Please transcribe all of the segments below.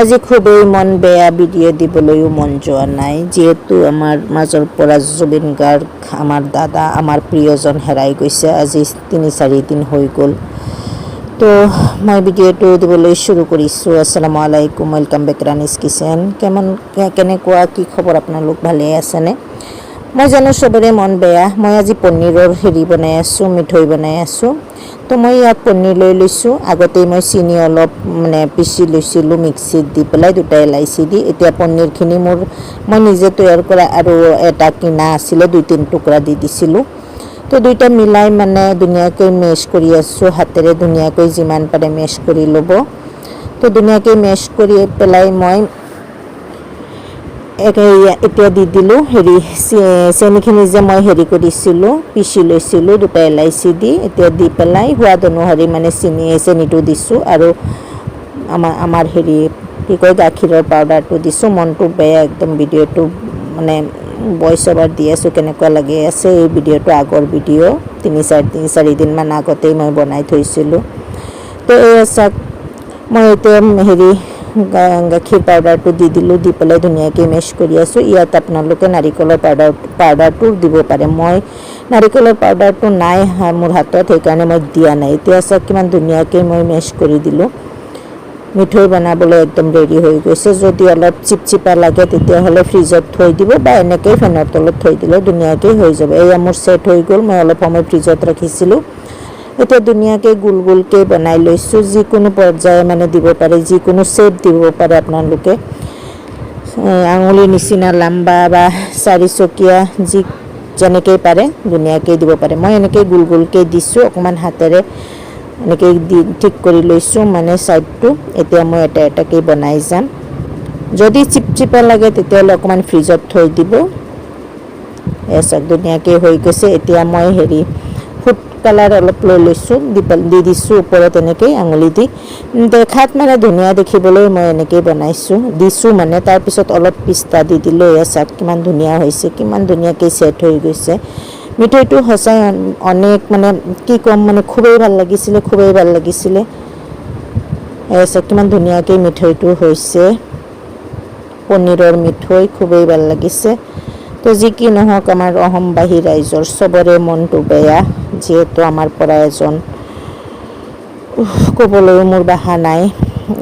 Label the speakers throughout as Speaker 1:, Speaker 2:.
Speaker 1: আজি খুবেই মন বেয়া ভিডিঅ' দিবলৈও মন যোৱা নাই। যিহেতু আমাৰ মাজৰ পৰা জুবিন গাৰ্গ, আমাৰ দাদা, আমাৰ প্ৰিয়জন হেৰাই গৈছে। আজি তিনি চাৰিদিন হৈ গ'ল। তো মই ভিডিঅ'টো দিবলৈ চুৰু কৰিছোঁ। আসসালামু আলাইকুম ৱেলকাম বেক ৰানিছ কিচেন কেমন কেনেকুৱা, কি খবৰ আপোনালোক? ভালেই আছেনে? মই জানো চবৰে মন বেয়া। মই আজি পনীৰৰ হেৰি বনাই আছোঁ, মিঠৈ বনাই আছোঁ। তো মই ইয়াত পনীৰ লৈ লৈছোঁ। আগতেই মই চেনি অলপ মানে পিচি লৈছিলোঁ, মিক্সিত দি পেলাই দুটা এলাইচি দি। এতিয়া পনীৰখিনি মোৰ, মই নিজে তৈয়াৰ কৰা আৰু এটা কিনা আছিলে, দুই তিনি টুকুৰা দি দিছিলোঁ। তো দুইটা মিলাই মানে ধুনীয়াকৈ মেছ কৰি আছোঁ, হাতেৰে ধুনীয়াকৈ যিমান পাৰে মেছ কৰি ল'ব। তো ধুনীয়াকৈ মেছ কৰি পেলাই মই এতিয়া দি দিলোঁ, হেৰি চেনিখিনি যে মই হেৰি কৰিছিলোঁ, পিচি লৈছিলোঁ, দুটা এলাইচি দি, এতিয়া দি পেলাই সোৱাদ অনুসৰি মানে চেনি, চেনিটো দিছোঁ আৰু আমাৰ আমাৰ হেৰি, কি কয়, গাখীৰৰ পাউডাৰটো দিছোঁ, মনটো বেয়া একদম, ভিডিঅ'টো মানে ভইচ অভাৰ দি আছোঁ, কেনেকুৱা লাগি আছে, এই ভিডিঅ'টো আগৰ ভিডিঅ' তিনি চাৰি চাৰিদিনমান আগতেই মই বনাই থৈছিলোঁ। তো এই চাওক, মই এতিয়া হেৰি গাখীৰ পাউডাৰটো দি দিলোঁ, দি পেলাই ধুনীয়াকৈ মেছ কৰি আছোঁ। ইয়াত আপোনালোকে নাৰিকলৰ পাউডাৰ পাউডাৰটো দিব পাৰে। মই নাৰিকলৰ পাউডাৰটো নাই মোৰ হাতত, সেইকাৰণে মই দিয়া নাই। এতিয়া চাওক, কিমান ধুনীয়াকৈ মই মেছ কৰি দিলোঁ। মিঠৈ বনাবলৈ একদম ৰেডি হৈ গৈছে। যদি অলপ চিপচিপা লাগে, তেতিয়াহ'লে ফ্ৰিজত থৈ দিব বা এনেকৈ ফেনৰ তলত থৈ দিলে ধুনীয়াকৈ হৈ যাব। এয়া মোৰ ছেট হৈ গ'ল। মই অলপ সময় ফ্ৰিজত ৰাখিছিলোঁ। এতিয়া ধুনীয়াকৈ গোল গোলকৈ বনাই লৈছোঁ। যিকোনো পৰ্যায়ে মানে দিব পাৰে, যিকোনো শ্বেপ দিব পাৰে আপোনালোকে। আঙুলিৰ নিচিনা, লাম্বা বা চাৰিচকীয়া যি যেনেকৈ পাৰে ধুনীয়াকৈ দিব পাৰে। মই এনেকৈ গোল গোলকৈ দিছোঁ, অকণমান হাতেৰে এনেকৈ দি ঠিক কৰি লৈছোঁ মানে ছাইডটো এতিয়া মই এটা এটাকৈ বনাই যাম। যদি চিপচিপা লাগে, তেতিয়াহ'লে অকণমান ফ্ৰিজত থৈ দিব। এ, চাওক ধুনীয়াকৈ হৈ গৈছে। এতিয়া মই হেৰি কালাৰ অলপ লৈ লৈছোঁ দি দিছোঁ ওপৰত এনেকৈ আঙুলি দি। দেখাত মানে ধুনীয়া দেখিবলৈ মই এনেকৈ বনাইছোঁ। দিছোঁ মানে তাৰপিছত অলপ পিস্তা দি দিলোঁ, এয়া চাওক কিমান ধুনীয়া হৈছে, কিমান ধুনীয়াকৈ ছেট হৈ গৈছে। মিঠৈটো সঁচাই অনেক মানে কি ক'ম মানে খুবেই ভালো লাগিছিলে, খুবেই ভালো লাগিছিলে। এয়া চাওক কিমান ধুনীয়াকৈ মিঠৈটো হৈছে। পনীৰৰ মিঠৈ খুবেই ভালো লাগিছে। তো যি কি নহওক, আমাৰ অসমবাসী ৰাইজৰ চবৰে মনটো বেয়া। যিহেতু আমাৰ পৰা এজন ক'বলৈও মোৰ ভাষা নাই।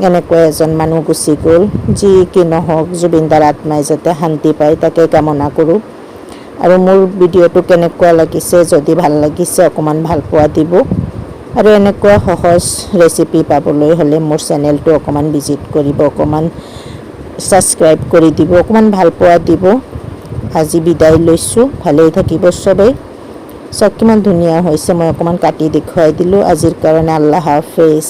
Speaker 1: এনেকুৱা এজন মানুহ গুচি গ'ল, যি কি নহওক, জুবিনদাৰ আত্মাই যাতে শান্তি পায়, তাকে কামনা কৰোঁ। আৰু মোৰ ভিডিঅ'টো কেনেকুৱা লাগিছে, যদি ভালো লাগিছে, অকণমান ভালো পোৱা দিব। আৰু এনেকুৱা সহজ ৰেচিপি পাবলৈ হ'লে মোৰ চেনেলটো অকণমান ভিজিট কৰিব, অকণমান ছাবস্ক্ৰাইব কৰি দিব, অকণমান ভালো পোৱা দিব। আজি বিদায় লৈছোঁ, ভালেই থাকিব চবেই চাওক কিমান ধুনীয়া হৈছে মই অকণমান কাটি দেখুৱাই দিলোঁ। আজিৰ কাৰণে আল্লাহ হাফেজ।